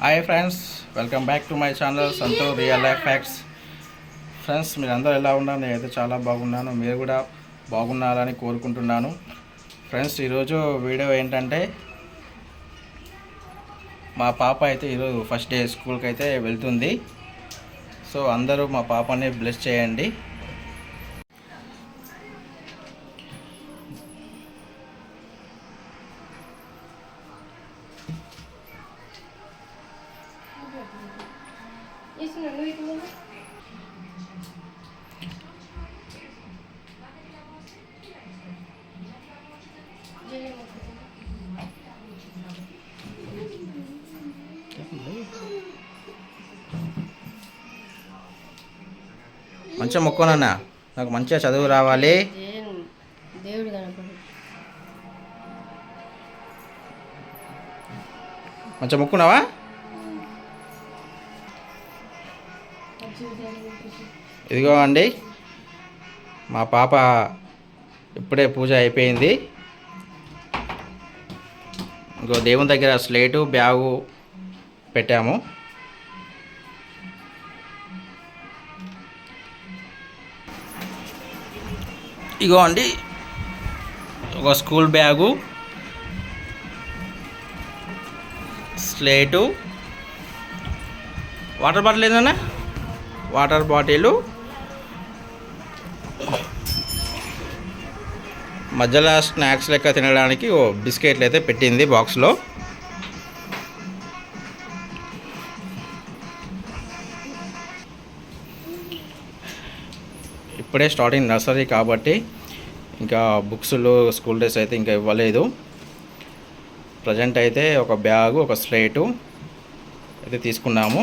Hi friends welcome back to my channel సంతో real life facts friends మీరందరూ ఎలా ఉన్నారు? నేనైతే చాలా బాగున్నాను. మీరు కూడా బాగున్నారని కోరుకుంటున్నాను. ఫ్రెండ్స్ ఈరోజు వీడియో ఏంటంటే మా పాప అయితే ఈరోజు ఫస్ట్ డే స్కూల్కి అయితే వెళ్తుంది. సో అందరూ మా పాపని బ్లెస్ చేయండి. మంచిగా మొక్కోనన్నా నాకు మంచిగా చదువు రావాలి. దేవుడు మంచిగా మొక్కున్నావా? ఇదిగో అండి మా పాప ఇప్పుడే పూజ అయిపోయింది. ఇంకో దేవుని దగ్గర స్లేటు బ్యాగు పెట్టాము. ఇగో అండి ఒక school bag slate. Water bottle ఏదన్నా? Water bottle. మధ్యలో స్నాక్స్ లెక్క తినడానికి ఓ బిస్కెట్లు అయితే పెట్టింది బాక్స్లో. ఇప్పుడే స్టార్టింగ్ నర్సరీ కాబట్టి ఇంకా బుక్స్లు స్కూల్ డ్రెస్ అయితే ఇంకా ఇవ్వలేదు. ప్రజెంట్ అయితే ఒక బ్యాగు ఒక స్లేటు అయితే తీసుకున్నాము.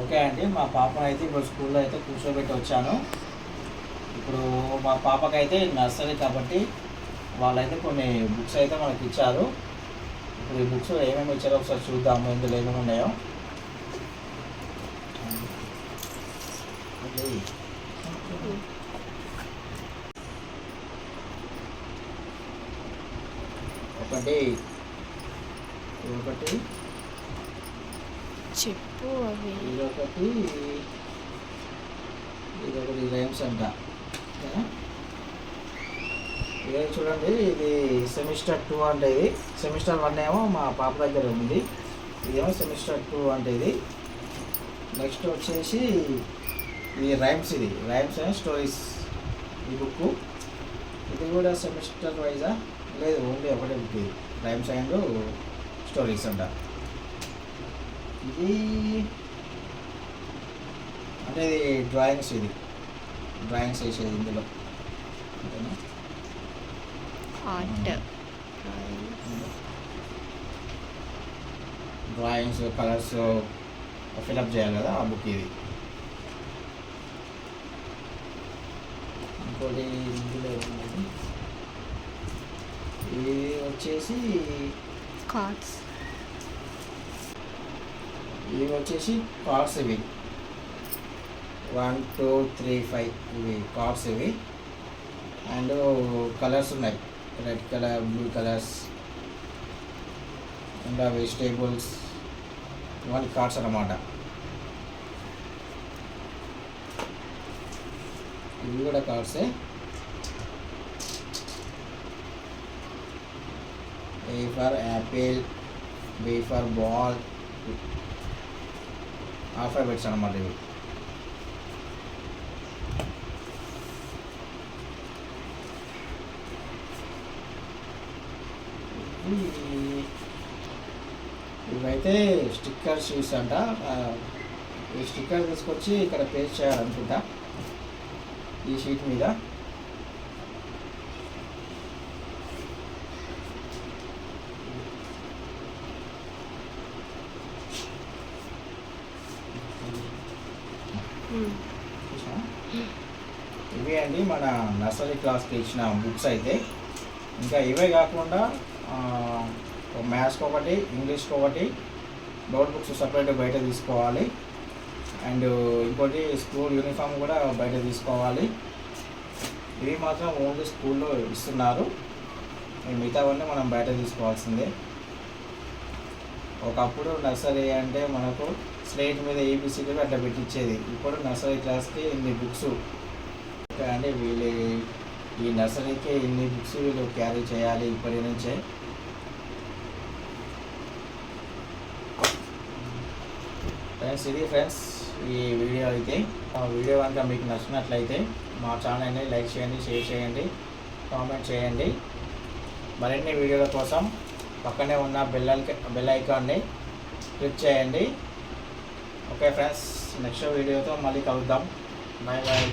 ఓకే అండి మా పాపను అయితే ఇప్పుడు స్కూల్లో అయితే కూర్చోబెట్టి వచ్చాను. ఇప్పుడు మా పాపకైతే నర్సరీ కాబట్టి వాళ్ళైతే కొన్ని బుక్స్ అయితే మనకి ఇచ్చారు. ఇప్పుడు ఈ బుక్స్ ఏమేమి ఇచ్చారో ఒకసారి చూద్దాము ఇందులో ఏమేమి ఉన్నాయో. ఒకటి ఒకటి చెప్పు అవి. ఇదొకటి ఇదొకటి రైమ్స్ అంట. ఇది చూడండి ఇది సెమిస్టర్ టూ అంటే ఇది. సెమిస్టర్ వన్ ఏమో మా పాప దగ్గర ఉంది. ఇదేమో సెమిస్టర్ టూ అంటే ఇది. నెక్స్ట్ వచ్చేసి ఇది రైమ్స్ ఇది. Rhymes and stories. ఈ బుక్ ఇది కూడా సెమిస్టర్ వైజా? లేదు ఓన్లీ ఒకటే బుక్ ఇది. రైమ్స్ అండ్ స్టోరీస్ అంట. ఇది అంటే ఇది డ్రాయింగ్స్ ఇది. డ్రాయింగ్స్ వేసేది ఇందులో. ఆర్ట్ డ్రాయింగ్స్ కలర్స్ ఫిలప్ చేయాలి కదా ఆ బుక్ ఇది. ఇంకోటి ఇందులో? ఇది వచ్చేసి కార్డ్స్ ఇవి వచ్చేసి కార్డ్స్ ఇవి వన్ టూ త్రీ ఫైవ్ ఇవి కార్డ్స్ ఇవి అండ్ కలర్స్ ఉన్నాయి. రెడ్ కలర్ బ్లూ కలర్స్ ఇంకా వెజిటేబుల్స్ ఇవన్నీ కార్డ్స్ అన్నమాట. ఇవి కూడా కార్డ్సే A. For apple B for ball alphabets అనమాట ఇవి ఇవి- ఇవైతే స్టిక్కర్ చూసాంట. అంట ఈ స్టిక్కర్ తీసుకొచ్చి ఇక్కడ పేస్ట్ చేయాలనుకుంటా. ఈ షీట్ మీద. ఇవే అండి మన నర్సరీ క్లాస్కి ఇచ్చిన బుక్స్ అయితే. ఇంకా ఇవే కాకుండా మ్యాథ్స్కి ఒకటి ఇంగ్లీష్కి ఒకటి నోట్ బుక్స్ సపరేట్ బయట తీసుకోవాలి. అండ్ ఇంకోటి స్కూల్ యూనిఫామ్ కూడా బయట తీసుకోవాలి. ఇవి మాత్రం ఓన్లీ స్కూల్లో ఇస్తున్నారు. మిగతావన్నీ మనం బయట తీసుకోవాల్సిందే. ఒకప్పుడు నర్సరీ అంటే మనకు స్లేట్ మీద ఏబిసిడీలు అట్లా పెట్టించేది ఇప్పుడు నర్సరీ క్లాస్కి ఇన్ని బుక్స్. అంటే వీళ్ళు ఈ నర్సరీకి ఇన్ని బుక్స్ వీళ్ళు క్యారీ చేయాలి ఇప్పటి నుంచే. ఫ్రెండ్స్ ఇది ఫ్రెండ్స్ ఈ వీడియో అయితే. ఆ వీడియో కనుక మీకు నచ్చినట్లయితే మా ఛానల్ని లైక్ చేయండి షేర్ చేయండి కామెంట్ చేయండి. మరిన్ని వీడియోల కోసం పక్కనే ఉన్న బెల్ బెల్ ఐకాన్ని క్లిక్ చేయండి. ఓకే ఫ్రెండ్స్ నెక్స్ట్ వీడియోతో మళ్ళీ కలుద్దాం. Bye bye.